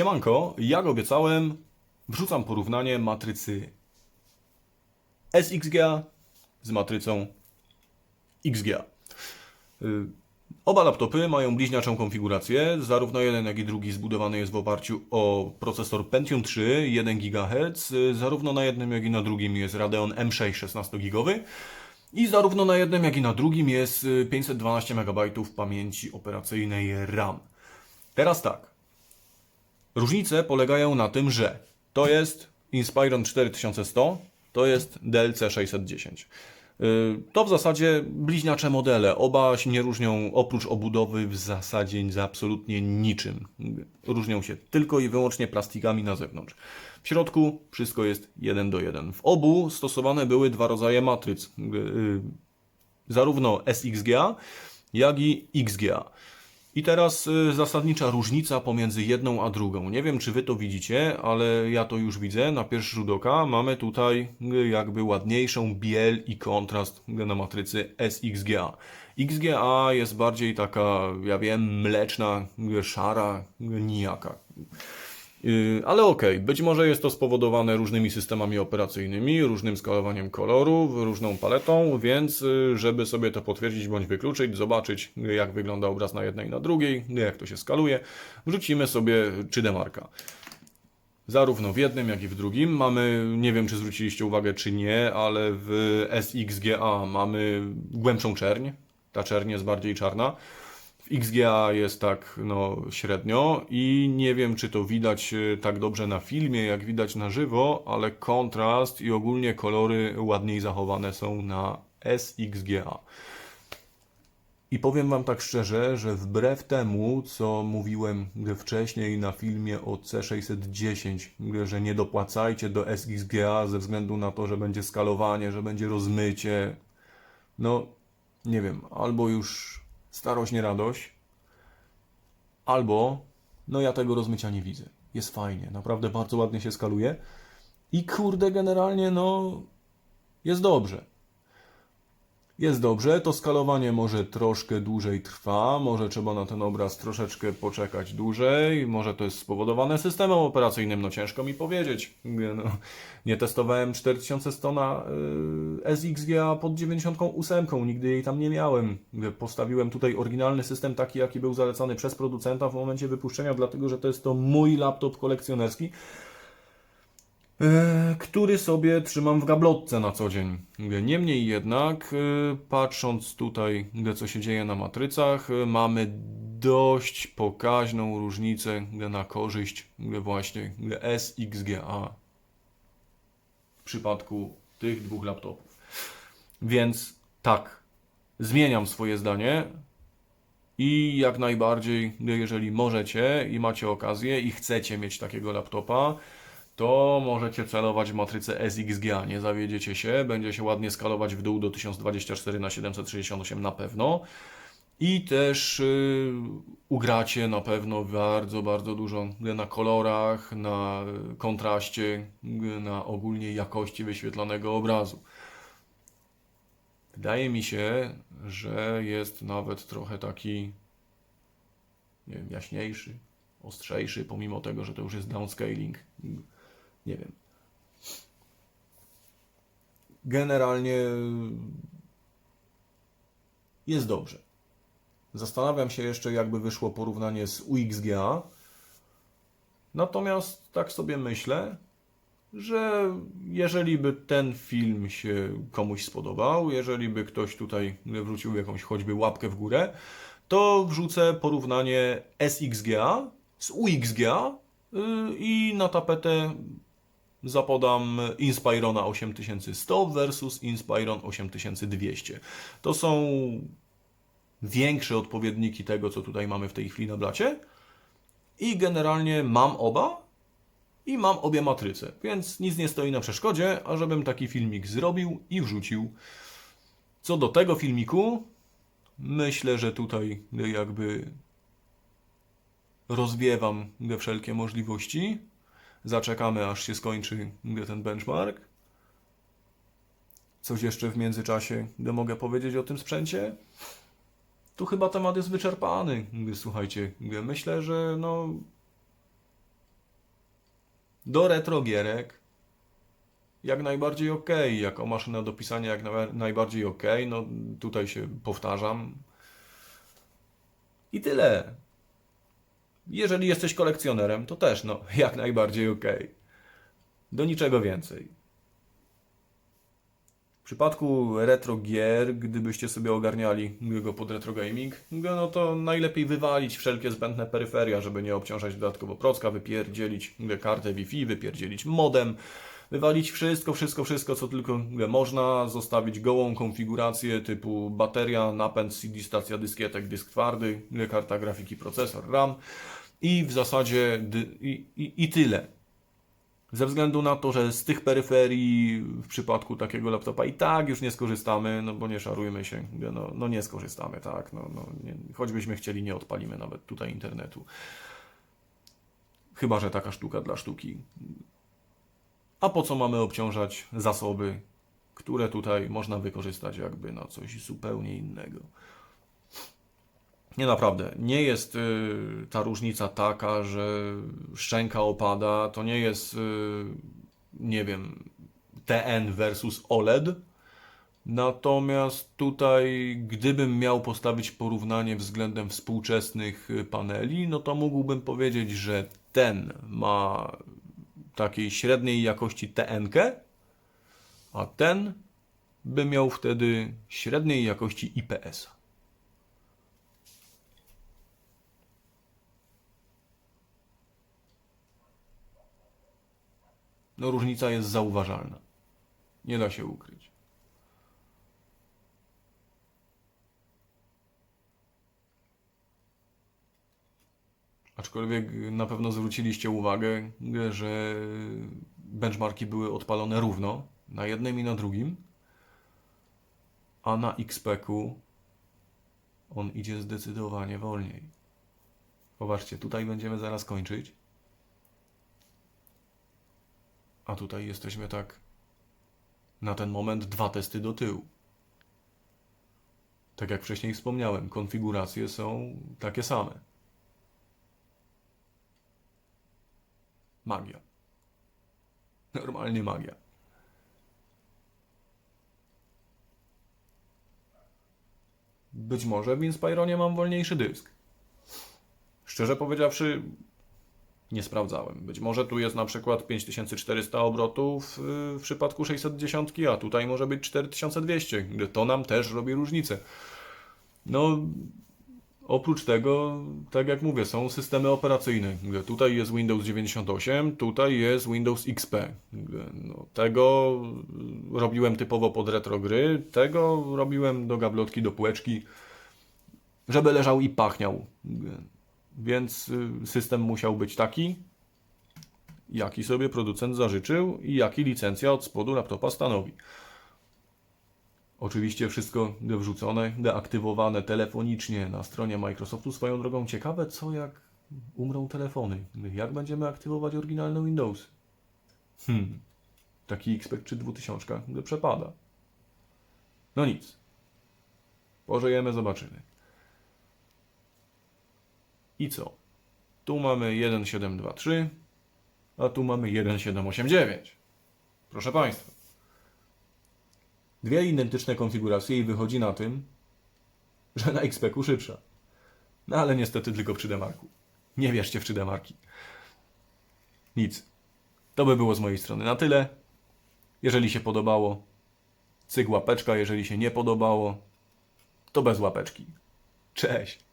Siemanko, jak obiecałem, wrzucam porównanie matrycy SXGA z matrycą XGA. Y, Oba laptopy mają bliźniaczą konfigurację. Zarówno jeden, jak i drugi zbudowany jest w oparciu o procesor Pentium 3 1 GHz. Zarówno na jednym, jak i na drugim jest Radeon M6 16GB. I zarówno na jednym, jak i na drugim jest y, 512 MB pamięci operacyjnej RAM. Teraz tak. Różnice polegają na tym, że to jest Inspiron 4100, to jest DLC 610. Yy, To w zasadzie bliźniacze modele. Oba się nie różnią oprócz obudowy w zasadzie za absolutnie niczym. Różnią się tylko i wyłącznie plastikami na zewnątrz. W środku wszystko jest 1 do 1. W obu stosowane były dwa rodzaje matryc. Yy, Zarówno SXGA, jak i XGA. I teraz y, zasadnicza różnica pomiędzy jedną a drugą. Nie wiem, czy wy to widzicie, ale ja to już widzę. Na pierwszy rzut oka mamy tutaj y, jakby ładniejszą biel i kontrast na matrycy SXGA. XGA jest bardziej taka, ja wiem, mleczna, y, szara, nijaka. Yy, Ale okej, być może jest to spowodowane różnymi systemami operacyjnymi, różnym skalowaniem kolorów, różną paletą, więc yy, żeby sobie to potwierdzić bądź wykluczyć, zobaczyć jak wygląda obraz na jednej i na drugiej, jak to się skaluje, wrzucimy sobie 3D Marka. Zarówno w jednym, jak i w drugim mamy, nie wiem czy zwróciliście uwagę czy nie, ale w SXGA mamy głębszą czerń, ta czerń jest bardziej czarna. XGA jest tak no, średnio i nie wiem, czy to widać e, tak dobrze na filmie, jak widać na żywo, ale kontrast i ogólnie kolory ładniej zachowane są na SXGA. I powiem Wam tak szczerze, że wbrew temu, co mówiłem wcześniej na filmie o C610, że nie dopłacajcie do SXGA ze względu na to, że będzie skalowanie, że będzie rozmycie, no nie wiem, albo już starość, nie radość, albo no ja tego rozmycia nie widzę. Jest fajnie, naprawdę bardzo ładnie się skaluje i kurde, generalnie no jest dobrze. Jest dobrze, to skalowanie może troszkę dłużej trwa, może trzeba na ten obraz troszeczkę poczekać dłużej, może to jest spowodowane systemem operacyjnym, no ciężko mi powiedzieć. No, nie testowałem 4100 na y, SXGA pod 98, nigdy jej tam nie miałem. Postawiłem tutaj oryginalny system taki, jaki był zalecany przez producenta w momencie wypuszczenia, dlatego że to jest to mój laptop kolekcjonerski. E, który sobie trzymam w gablotce na co dzień. Niemniej jednak, e, patrząc tutaj, co się dzieje na matrycach, e, mamy dość pokaźną różnicę na korzyść właśnie SXGA w przypadku tych dwóch laptopów. Więc tak, zmieniam swoje zdanie i jak najbardziej, jeżeli możecie i macie okazję i chcecie mieć takiego laptopa, to możecie celować w matrycę SXGA, nie zawiedziecie się, będzie się ładnie skalować w dół do 1024 na 768 na pewno. I też y, ugracie na pewno bardzo, bardzo dużo na kolorach, na kontraście, na ogólnie jakości wyświetlanego obrazu. Wydaje mi się, że jest nawet trochę taki nie wiem, jaśniejszy, ostrzejszy, pomimo tego, że to już jest downscaling. Nie wiem. Generalnie jest dobrze. Zastanawiam się jeszcze, jakby wyszło porównanie z UXGA. Natomiast tak sobie myślę, że jeżeli by ten film się komuś spodobał, jeżeli by ktoś tutaj wrzucił jakąś choćby łapkę w górę, to wrzucę porównanie SXGA z UXGA yy, i na tapetę zapodam Inspirona 8100 versus Inspiron 8200. To są większe odpowiedniki tego, co tutaj mamy w tej chwili na blacie. I generalnie mam oba i mam obie matryce, więc nic nie stoi na przeszkodzie, ażebym taki filmik zrobił i wrzucił. Co do tego filmiku, myślę, że tutaj jakby rozwiewam wszelkie możliwości. Zaczekamy, aż się skończy ten benchmark. Coś jeszcze w międzyczasie mogę powiedzieć o tym sprzęcie? Tu chyba temat jest wyczerpany. Słuchajcie, myślę, że no Do retrogierek jak najbardziej ok. Jako maszyna do pisania jak na, najbardziej ok. No tutaj się powtarzam. I tyle. Jeżeli jesteś kolekcjonerem, to też no jak najbardziej ok. Do niczego więcej. W przypadku retro gier, gdybyście sobie ogarniali go pod retro gaming, no to najlepiej wywalić wszelkie zbędne peryferia, żeby nie obciążać dodatkowo procka, wypierdzielić kartę Wi-Fi, wypierdzielić modem, wywalić wszystko, wszystko, wszystko, co tylko można, zostawić gołą konfigurację typu bateria, napęd CD, stacja dyskietek, dysk twardy, karta grafiki, procesor, RAM i w zasadzie i, i, i tyle. Ze względu na to, że z tych peryferii w przypadku takiego laptopa i tak już nie skorzystamy, no bo nie szarujmy się, no, no nie skorzystamy, tak, no, no nie, choćbyśmy chcieli, nie odpalimy nawet tutaj internetu. Chyba, że taka sztuka dla sztuki. A po co mamy obciążać zasoby, które tutaj można wykorzystać jakby na coś zupełnie innego? Nie naprawdę. Nie jest y, ta różnica taka, że szczęka opada. To nie jest, y, nie wiem, TN versus OLED. Natomiast tutaj, gdybym miał postawić porównanie względem współczesnych paneli, no to mógłbym powiedzieć, że ten ma takiej średniej jakości TN-kę, a ten by miał wtedy średniej jakości IPS-a. No różnica jest zauważalna. Nie da się ukryć. Aczkolwiek na pewno zwróciliście uwagę, że benchmarki były odpalone równo na jednym i na drugim, a na XP-ku on idzie zdecydowanie wolniej. Popatrzcie, tutaj będziemy zaraz kończyć. A tutaj jesteśmy tak na ten moment dwa testy do tyłu. Tak jak wcześniej wspomniałem, konfiguracje są takie same. Magia. Normalnie magia. Być może w Inspironie mam wolniejszy dysk. Szczerze powiedziawszy, nie sprawdzałem. Być może tu jest na przykład 5400 obrotów y, w przypadku 610, a tutaj może być 4200. To nam też robi różnicę. No, oprócz tego, tak jak mówię, są systemy operacyjne. Tutaj jest Windows 98, tutaj jest Windows XP. No, tego robiłem typowo pod retro gry, tego robiłem do gablotki, do półeczki, żeby leżał i pachniał. Więc y, system musiał być taki, jaki sobie producent zażyczył i jaki licencja od spodu laptopa stanowi. Oczywiście wszystko wrzucone, deaktywowane telefonicznie na stronie Microsoftu. Swoją drogą ciekawe, co jak umrą telefony. Jak będziemy aktywować oryginalne Windows? Hmm, taki XP czy 2000 gdy przepada. No nic. Pożyjemy, zobaczymy. I co? Tu mamy 1723, a tu mamy 1789. Proszę Państwa. Dwie identyczne konfiguracje i wychodzi na tym, że na XP-ku szybsza. No ale niestety tylko w 3D-marku. Nie wierzcie w 3D-marki. Nic. To by było z mojej strony na tyle. Jeżeli się podobało, cyk łapeczka. Jeżeli się nie podobało, to bez łapeczki. Cześć.